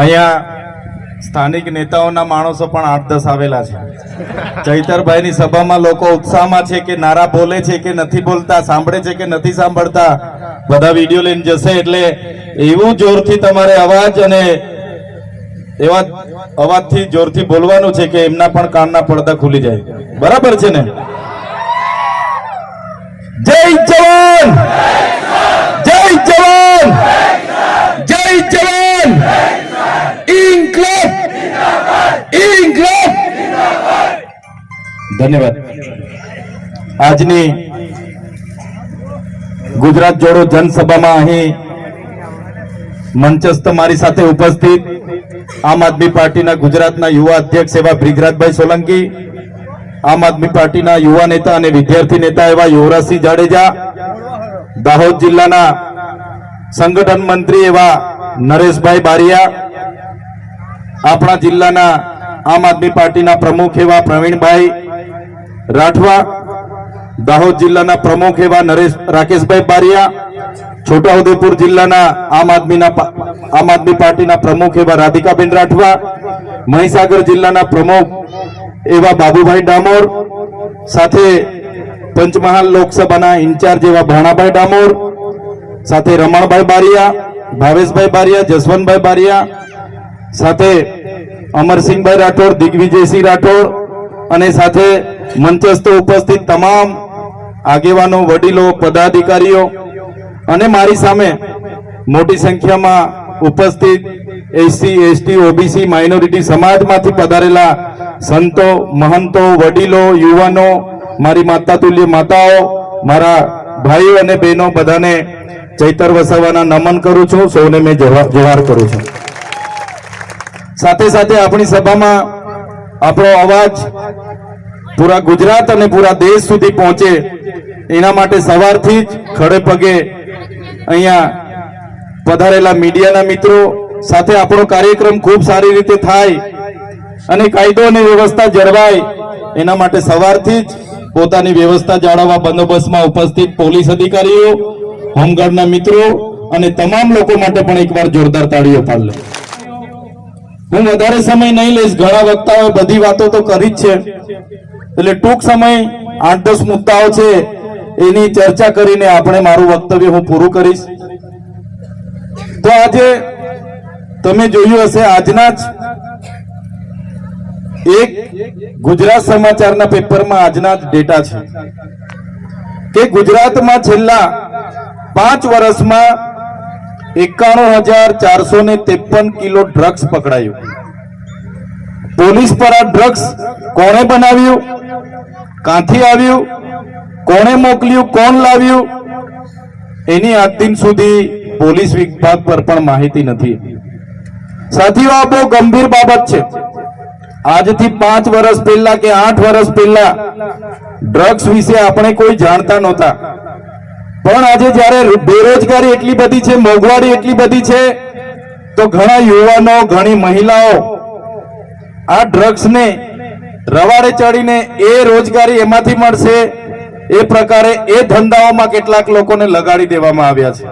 અહીંયા સ્થાનિક નેતાઓના માણસો પણ આઠ દસ આવેલા છે. ચૈતરભાઈની સભામાં લોકો ઉત્સાહમાં છે કે નારા બોલે છે કે નથી બોલતા, સાંભળે છે કે નથી સાંભળતા, બધા વીડિયો લઈને જશે એટલે એવું જોરથી તમારે અવાજ અને એવા અવાજથી જોરથી બોલવાનું છે કે એમના પણ કાનના પડદા ખુલી જાય. બરાબર છે ને? જય જવાન! જય જવાન! જય જવાન! ઇન્કલાબ! ઇન્કલાબ! ધન્યવાદ. આજની ગુજરાત જોડો જનસભામાં અહીં મંચસ્થ મારી સાથે ઉપસ્થિત આમ આદમી પાર્ટીના ગુજરાતના યુવા અધ્યક્ષ એવા બ્રિગરાજભાઈ સોલંકી, આમ આદમી પાર્ટીના યુવા નેતા અને વિદ્યાર્થી નેતા એવા યુવરાજસિંહ જાડેજા, દાહોદ જિલ્લાના સંગઠન મંત્રી એવા નરેશભાઈ બારિયા, આપણા જિલ્લાના આમ આદમી પાર્ટીના પ્રમુખ એવા પ્રવીણભાઈ રાઠવા, દાહોદ જિલ્લાના પ્રમુખ એવા નરેશ, રાકેશભાઈ બારિયા છોટાઉદેપુર જિલ્લાના આમ આદમીના આમ આદમી પાર્ટીના પ્રમુખ એવા રાધિકાબેન રાઠવા, મહીસાગર જિલ્લાના પ્રમુખ એવા બાબુભાઈ ડામોર, સાથે પંચમહાલ લોકસભાના ઇન્ચાર્જ એવા ભાણાભાઈ ડામોર, સાથે રમણભાઈ બારિયા, ભાવેશભાઈ બારિયા, જસવંતભાઈ બારિયા, સાથે અમરસિંહભાઈ રાઠોડ, દિગ્વિજયસિંહ રાઠોડ અને સાથે મંચસ્થ ઉપસ્થિત તમામ આગેવાનો, વડીલો, પદાધિકારીઓ અને મારી સામે મોટી સંખ્યામાં ઉપસ્થિત એસસી, એસટી, ઓબીસી, માઇનોરિટી સમાજમાંથી પધારેલા સંતો, મહંતો, વડીલો, યુવાનો, મારી માતા તુલ્ય માતાઓ, મારા ભાઈઓ અને બહેનો બધાને ચૈતર વસાવાના નમન કરું છું. સૌને મેં જોહા- જોહાર કરું છું. સાથે સાથે આપણી સભામાં આપણો અવાજ પૂરા ગુજરાત અને પૂરા દેશ સુધી પહોંચે એના માટે સવારથી જ ખડે પગે અહીંયા પધારેલા મીડિયાના મિત્રો સાથે આપણો કાર્યક્રમ ખૂબ સારી રીતે થાય અને કાયદો અને વ્યવસ્થા જળવાય એના માટે સવારથી જ પોતાની વ્યવસ્થા જાળવવા બંદોબસ્તમાં ઉપસ્થિત પોલીસ અધિકારીઓ, હોમગાર્ડના મિત્રો અને તમામ લોકો માટે પણ એકવાર જોરદાર તાળીઓ પાડ લે. હું વધારે સમય નહીં લઈશ, ઘણા વક્તાઓએ બધી વાતો તો કરી જ છે. એટલે ટૂંક સમય આઠ દસ મુદ્દાઓ છે. એની ચર્ચા કરીને આપણે મારું વક્તવ્ય હું પૂરું કરીશ. તો આજે તમે જોયું હશે આજના જ એક ગુજરાત સમાચારના પેપરમાં આજના જ ડેટા છે કે ગુજરાતમાં છેલ્લા પાંચ વર્ષમાં એકાણું હજાર ચારસો ને ત્રેપન કિલો ડ્રગ્સ પકડાયું. પોલીસ પર આ ડ્રગ્સ કોણે બનાવ્યું? કાંથી આવ્યું? કોણે મોકલ્યું? કોણ લાવ્યું? એની આજ સુધી પોલીસ વિભાગ પર પણ માહિતી નથી. સાથીઓ, આ બહુ ગંભીર બાબત છે. આજથી પાંચ વર્ષ પહેલા કે આઠ વર્ષ પહેલા ડ્રગ્સ વિશે આપણે કોઈ જાણતા નહોતા. પણ આજે જ્યારે બેરોજગારી એટલી બધી છે, મોંઘવારી એટલી બધી છે, તો ઘણા યુવાનો, ઘણી મહિલાઓ આ ડ્રગ્સને રવાડે ચડીને એ રોજગારી એમાંથી મળશે એ પ્રકારે એ ધંધાઓમાં કેટલાક લોકોને લગાડી દેવામાં આવ્યા છે.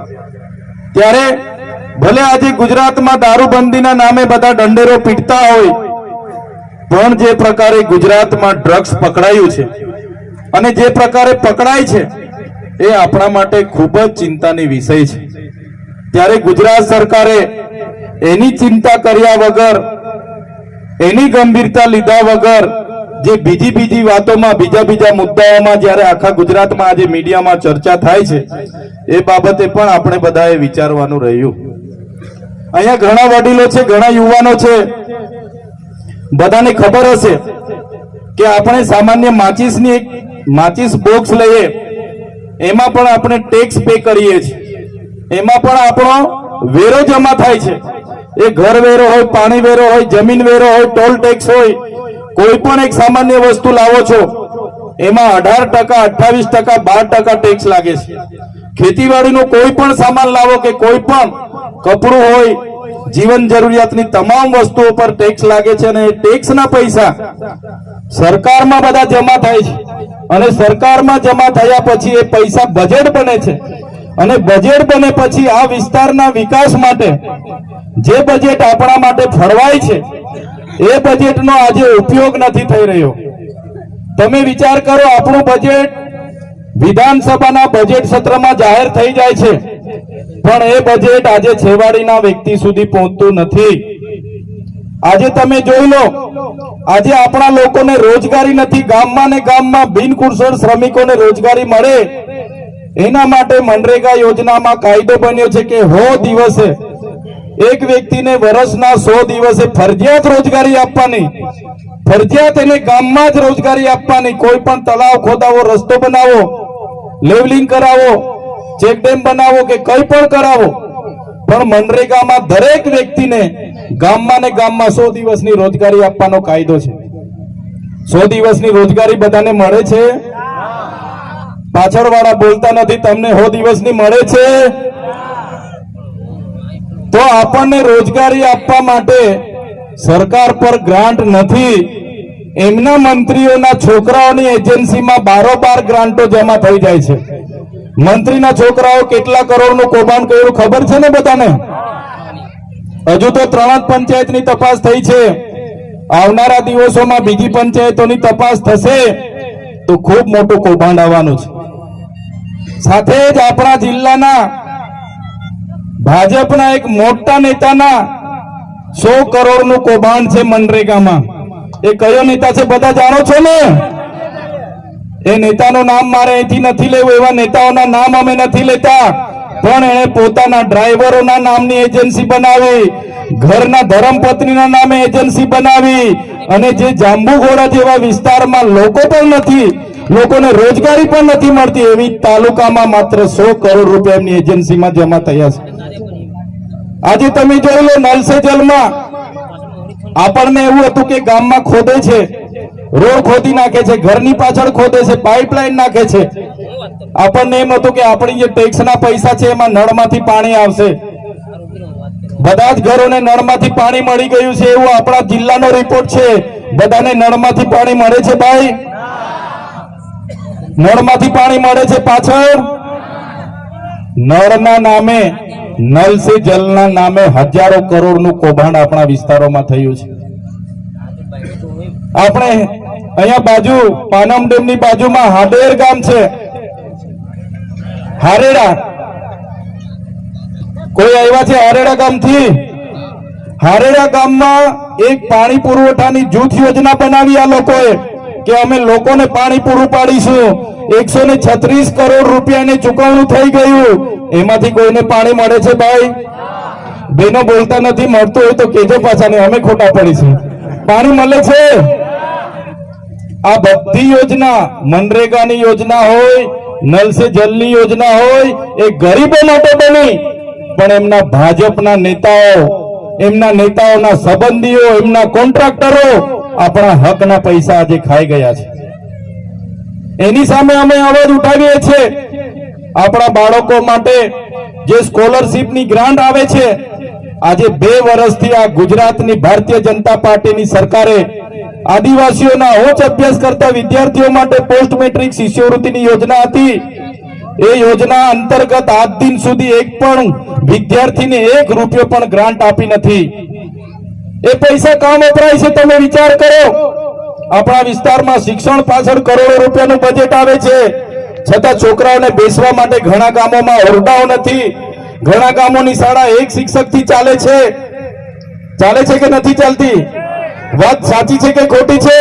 ત્યારે ભલે આજે ગુજરાતમાં દારૂબંધીના નામે બધા દંડેરો પીટતા હોય, પણ જે પ્રકારે ગુજરાતમાં ડ્રગ્સ પકડાયું છે અને જે પ્રકારે પકડાય છે, એ આપણા માટે ખૂબ જ ચિંતાની વિષય છે. ત્યારે ગુજરાત સરકારે એની ચિંતા કર્યા વગર, એની ગંભીરતા લીધા વગર જે બીજી બીજી વાતોમાં, બીજા બીજા મુદ્દાઓમાં જ્યારે આખા ગુજરાતમાં આજે મીડિયામાં ચર્ચા થાય છે, એ બાબતે પણ આપણે બધાએ વિચારવાનું રહ્યું. અહીંયા ઘણા વડીલો છે, ઘણા યુવાનો છે. બધાને ખબર હશે કે આપણે સામાન્ય માચીસની એક માચીસ બોક્સ લઈએ, એમાં પણ આપણે ટેક્સ પે કરીએ છીએ. એમાં પણ આપણો વેરો જમા થાય છે. એ ઘર વેરો હોય, પાણી વેરો હોય, જમીન વેરો હોય, ટોલ ટેક્સ હોય કોઈ પણ એક સામાન્ય વસ્તુ લાવો છો, એમાં અઢાર ટકા, અઠ્ઠાવીસ ટકા, બાર ટકા ટેક્સ લાગે છે. ખેતીવાડીનો કોઈ પણ સામાન લાવો કે કોઈ પણ કપડું હોય, જીવન જરૂરિયાતની તમામ વસ્તુઓ પર ટેક્સ લાગે છે અને એ ટેક્સના પૈસા સરકારમાં બધા જમા થાય છે. અને સરકારમાં જમા થયા પછી એ પૈસા બજેટ બને છે. અને બજેટ બને પછી આ વિસ્તારના વિકાસ માટે જે બજેટ આપણા માટે ફળવાય છે એ બજેટનો આજે ઉપયોગ નથી થઈ રહ્યો. તમે વિચાર કરો, આપણું બજેટ વિધાનસભાના બજેટ સત્રમાં જાહેર થઈ જાય છે. પણ એ બજેટ આજે છેવાડીના વ્યક્તિ સુધી પહોંચતું નથી. આજે તમે જોઈ લો, આજે આપણા લોકોને રોજગારી નથી. ગામમાં ને ગામમાં બિનકુશળ શ્રમિકોને રોજગારી મળે. એના માટે મનરેગા યોજનામાં કાયદો બન્યો છે કે હો દિવસે એક વ્યક્તિને વર્ષના સો દિવસે ફરજિયાત રોજગારી આપવાની, ફરજિયાત એને ગામમાં જ રોજગારી આપવાની, કોઈ પણ તળાવ ખોદાવો, રસ્તો બનાવો, લેવલિંગ કરાવો ચેકડેમ બનાવો કે કંઈ પણ કરાવો, પણ મનરેગામાં દરેક વ્યક્તિને ગામમાં ને ગામમાં સો દિવસની રોજગારી આપવાનો કાયદો છે. સો દિવસની રોજગારી બધાને મળે છે? પાછળ વાળા બોલતા નથી, તમને સો દિવસની મળે છે? તો આપણને રોજગારી આપવા માટે સરકાર પર ગ્રાન્ટ નથી. એમના મંત્રીઓના છોકરાઓની એજન્સીમાં બારોબાર ગ્રાન્ટો જમા થઈ જાય છે. મંત્રીના છોકરાઓ કેટલા કરોડનું કૌભાંડ કર્યું ખબર છે ને બધાને? હજુ તો ત્રણ પંચાયતની તપાસ થઈ છે. આવનારા દિવસોમાં બીજી પંચાયતોની તપાસ થશે તો ખૂબ મોટું કૌભાંડ આવવાનું છે. સાથે જ આપણા જિલ્લાના ભાજપના એક મોટા નેતાના સો કરોડનું કૌભાંડ છે મનરેગામાં. એ કયો નેતા છે બધા જાણો છો ને? એ નેતાનું નામ મારે અહીંથી નથી લેવું, એવા નેતાઓના નામ અમે નથી લેતા. પણ એણે પોતાના ડ્રાઈવરોના નામની એજન્સી બનાવી, ઘરના ધરમપત્નીના નામે એજન્સી બનાવી, અને જે જાંબુઘોડા જેવા વિસ્તારમાં લોકો પણ નથી લોકોને રોજગારી પણ નથી મળતી. એવી તાલુકામાં માત્ર સો કરોડ રૂપિયા એમની એજન્સીમાં જમા થયા છે. આજે તમે જોઈ લો નલ જલમાં આપણને એવું હતું કે ગામમાં ખોદે છે. રોડ ખોદી નાખે છે, ઘરની પાછળ ખોદે છે, પાઇપલાઇન નાખે છે. આપણને એમ હતું કે આપણી જે ટેક્સના પૈસા છે, એમાં નળમાંથી પાણી આવશે. બધા જ ઘરોને નળમાંથી પાણી મળી ગયું છે, એવું આપણા જિલ્લાનો રિપોર્ટ છે. બધાને નળમાંથી પાણી મળે છે, ભાઈ. નળમાંથી પાણી મળે છે પાછળ? નળના નામે નલ સે જલના નામે હજારો કરોડનું કૌભાંડ આપણા વિસ્તારોમાં થયું છે. આપણે અહીંયા બાજુ, પાનમ ડેમની બાજુમાં હાડેર ગામ છે. હારેડા. કોઈ આવ્યા છે હારેડા ગામથી? હારેડા ગામમાં એક પાણી પુરવઠાની જૂથ યોજના બનાવી આ લોકોએ. કે અમે લોકોને પાણી પૂરું પાડીશું એકસો ને છત્રીસ કરોડ રૂપિયાની ચુકવણું થઈ ગયું. એમાંથી કોઈને પાણી મળે છે ભાઈ? બેનો બોલતા નથી, મળતું હોય તો કેજો પાછા અમે ખોટા પડીશું પાણી મળે છે? આ બધી યોજના મનરેગાની યોજના હોય નલ સે જલની યોજના હોય, એ ગરીબો માટે બની. પણ એમના ભાજપના નેતાઓ, એમના નેતાઓના સંબંધીઓ, એમના કોન્ટ્રાક્ટરો આપણા હકના પૈસા આજે ખાઈ ગયા છે. એની સામે અમે અવાજ ઉઠાવીએ છીએ. આપણા બાળકો માટે જે સ્કોલરશીપની ગ્રાન્ટ આવે છે, આજે બે વર્ષથી આ ગુજરાતની ભારતીય જનતા પાર્ટીની સરકારે આદિવાસીઓના ઓછ અભ્યાસ કરતા વિદ્યાર્થીઓ માટે પોસ્ટ મેટ્રિક શિષ્યવૃત્તિની યોજના હતી. એ યોજના અંતર્ગત આજ દિન સુધી એક પણ વિદ્યાર્થીને એક રૂપિયો પણ ગ્રાન્ટ આપી નથી. એ પૈસા કામ વપરાય છે, તમે વિચાર કરો. આપણા વિસ્તારમાં શિક્ષણ પાછળ કરોડો રૂપિયાનું બજેટ આવે છે. છતાં છોકરાઓને બેસવા માટે ઘણા ગામોમાં ઓરડાઓ નથી. ઘણા ગામોની શાળા એક શિક્ષકથી ચાલે છે. ચાલે છે કે નથી ચાલતી? વાત સાચી છે કે ખોટી છે?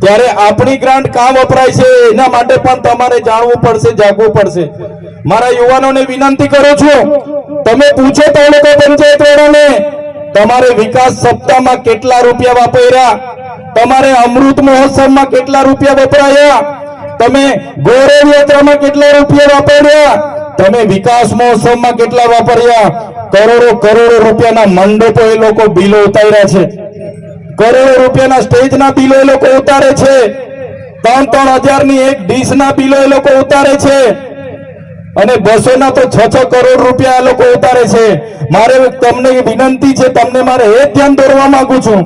ત્યારે આપણી ગ્રાન્ટ કામ વપરાય છે, એના માટે પણ તમારે જાણવું પડશે, જાગવું પડશે. મારા યુવાનોને વિનંતી કરું છું, તમે પૂછો તાલુકા પંચાયત વાળાને તમારે વિકાસ સપ્તાહમાં કેટલા રૂપિયા વાપર્યા? તમારે અમૃત મહોત્સવમાં કેટલા રૂપિયા વપરાયા? તમે ગૌરવ યાત્રામાં કેટલા રૂપિયા વાપર્યા? તમે વિકાસ મહોત્સવમાં કેટલા વાપર્યા? કરોડો કરોડો રૂપિયાના મંડપો એ લોકો બિલો ઉતાર્યા છે. કરોડો રૂપિયાના સ્ટેજના બિલો એ લોકો ઉતારે છે. ત્રણ ત્રણ હજારની એક ડીશના બિલો એ લોકો ઉતારે છે. અને બસો ના તો છ છ કરોડ રૂપિયા આ લોકો ઉતારે છે. મારે તમને વિનંતી છે, તમને મારે એ ધ્યાન દોરવા માંગુ છું.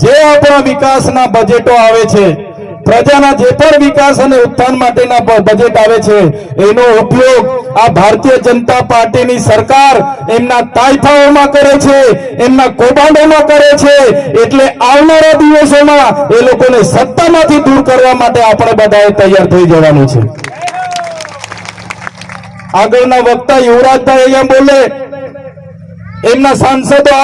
જે આપણા વિકાસના બજેટો આવે છે, પ્રજાના જે પણ વિકાસ અને ઉત્થાન માટેના બજેટ આવે છે, એનો ઉપયોગ આ ભારતીય જનતા પાર્ટીની સરકાર એમના તાયફાઓમાં કરે છે, એમના કૌભાંડોમાં કરે છે, એટલે આવનારા દિવસોમાં એ લોકોને સત્તામાંથી દૂર કરવા માટે આપણે બધાએ તૈયાર થઈ જવાનું છે. આગળના વક્તા યુવરાજભાઈ અહીંયા બોલે. એમના સાંસદો